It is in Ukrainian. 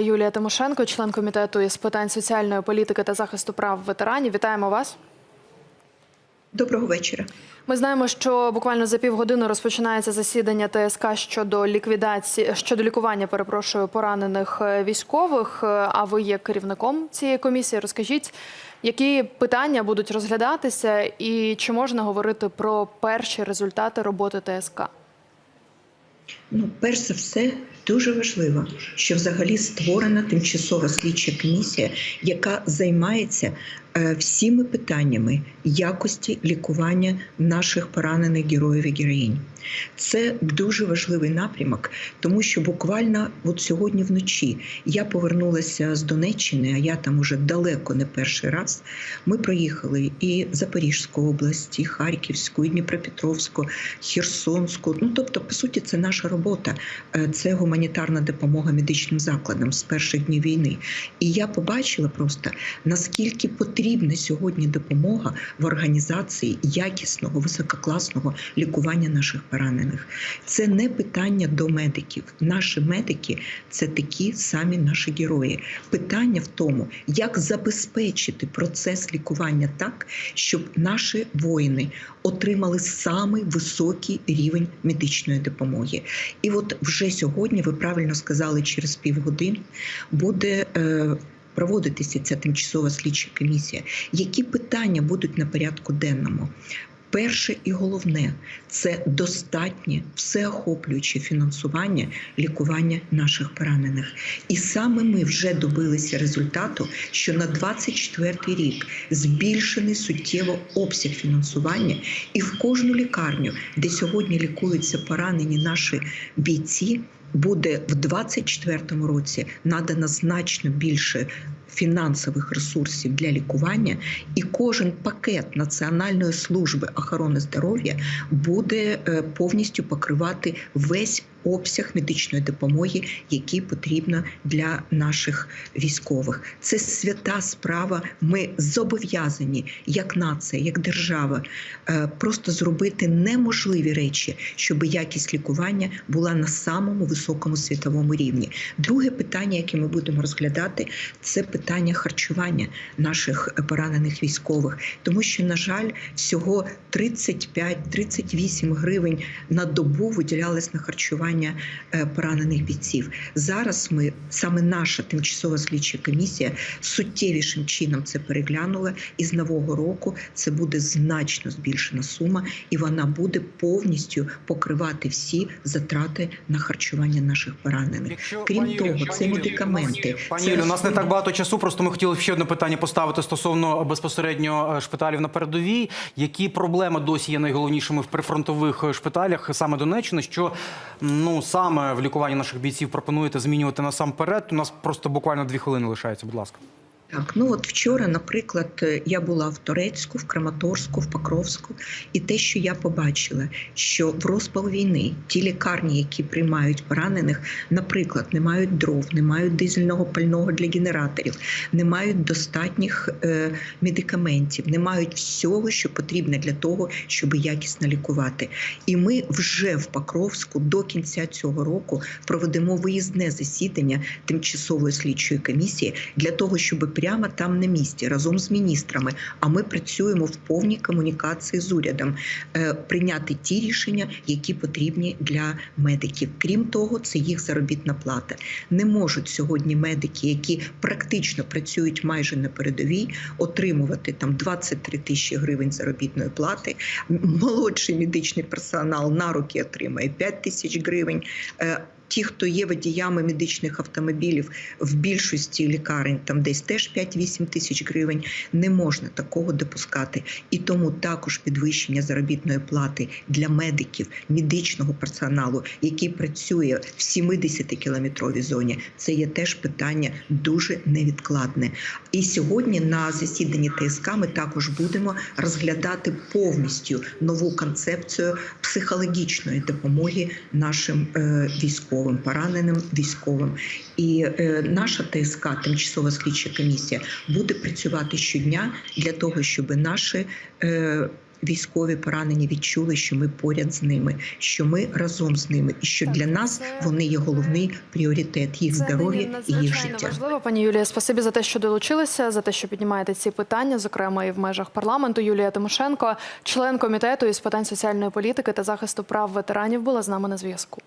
Юлія Тимошенко, член комітету із питань соціальної політики та захисту прав ветеранів. Вітаємо вас. Доброго вечора. Ми знаємо, що буквально за півгодини розпочинається засідання ТСК щодо ліквідації щодо лікування, перепрошую, поранених е, військових. Е, А ви є керівником цієї комісії. Розкажіть, які питання будуть розглядатися, і чи можна говорити про перші результати роботи ТСК? Ну, перш за все, дуже важливо, що взагалі створена тимчасова слідча комісія, яка займається е, всіми питаннями якості лікування наших поранених героїв і героїнь. Це дуже важливий напрямок, тому що буквально от сьогодні вночі я повернулася з Донеччини, а я там уже далеко не перший раз. Ми проїхали і Запорізьку область, і Харківську, і Дніпропетровську, Херсонську. Ну тобто, по суті, це наша робота. Е, Це гуманітарна допомога медичним закладам з перших днів війни. І я побачила просто наскільки потрібна сьогодні допомога в організації якісного висококласного лікування наших поранених. Це не питання до медиків. Наші медики це такі самі наші герої. Питання в тому, як забезпечити процес лікування так, щоб наші воїни отримали самий високий рівень медичної допомоги. І от вже сьогодні, ви правильно сказали, через півгодин буде. Е, Проводитися ця тимчасова слідча комісія. Які питання будуть на порядку денному? Перше і головне це достатнє всеохоплююче фінансування лікування наших поранених. І саме ми вже добилися результату, що на 24 рік збільшений суттєво обсяг фінансування, і в кожну лікарню, де сьогодні лікуються поранені наші бійці. Буде в 2024 році надано значно більше фінансових ресурсів для лікування, і кожен пакет Національної служби охорони здоров'я буде е, повністю покривати весь обсяг медичної допомоги, який потрібно для наших військових. Це свята справа. Ми зобов'язані, як нація, як держава, е, просто зробити неможливі речі, щоб якість лікування була на самому високому світовому рівні. Друге питання, яке ми будемо розглядати, це питання харчування наших поранених військових, тому що, на жаль, всього 35-38 гривень на добу виділялось на харчування е, поранених бійців. Зараз ми саме наша тимчасова слідча комісія суттєвішим чином це переглянула, і з нового року це буде значно збільшена сума, і вона буде повністю покривати всі затрати на харчування наших поранених. Крім того, це медикаменти. Пані це Юлі, у нас не так багато часу. Просто ми хотіли ще одне питання поставити стосовно безпосередньо е, шпиталів на передовій. Які проблеми досі є найголовнішими в прифронтових е, шпиталях саме Донеччини? Що ну саме в лікуванні наших бійців пропонуєте змінювати насамперед? У нас просто буквально дві хвилини лишається. Будь ласка. Так, ну от вчора, наприклад, я була в Турецьку, в Краматорську, в Покровську, і те, що я побачила, що в розпал війни ті лікарні, які приймають поранених, наприклад, не мають дров, не мають дизельного пального для генераторів, не мають достатніх е, медикаментів, не мають всього, що потрібно для того, щоб якісно лікувати. І ми вже в Покровську до кінця цього року проведемо виїзне засідання тимчасової слідчої комісії для того, щоб прямо там на місці разом з міністрами. А ми працюємо в повній комунікації з урядом е, прийняти ті рішення, які потрібні для медиків. Крім того, це їх заробітна плата. Не можуть сьогодні медики, які практично працюють майже на передовій, отримувати там 23 тисячі гривень заробітної плати. Молодший медичний персонал на руки отримає 5 тисяч гривень. Ті, хто є водіями медичних автомобілів в більшості лікарень, там десь теж 5-8 тисяч гривень, не можна такого допускати. І тому також підвищення заробітної плати для медиків, медичного персоналу, який працює в 70-кілометровій зоні, це є теж питання дуже невідкладне. І сьогодні на засіданні ТСК ми також будемо розглядати повністю нову концепцію психологічної допомоги нашим е, військовим, пораненим військовим. І е, наша ТСК, тимчасова слідча комісія, буде працювати щодня для того, щоб наші е, військові поранені відчули, що ми поряд з ними, що ми разом з ними, і що для нас вони є головний пріоритет їх здоров'я і їх життя. важливо, пані Юлія. Спасибі за те, що долучилися, за те, що піднімаєте ці питання, зокрема і в межах парламенту. Юлія Тимошенко, член комітету із питань соціальної політики та захисту прав ветеранів, була з нами на зв'язку.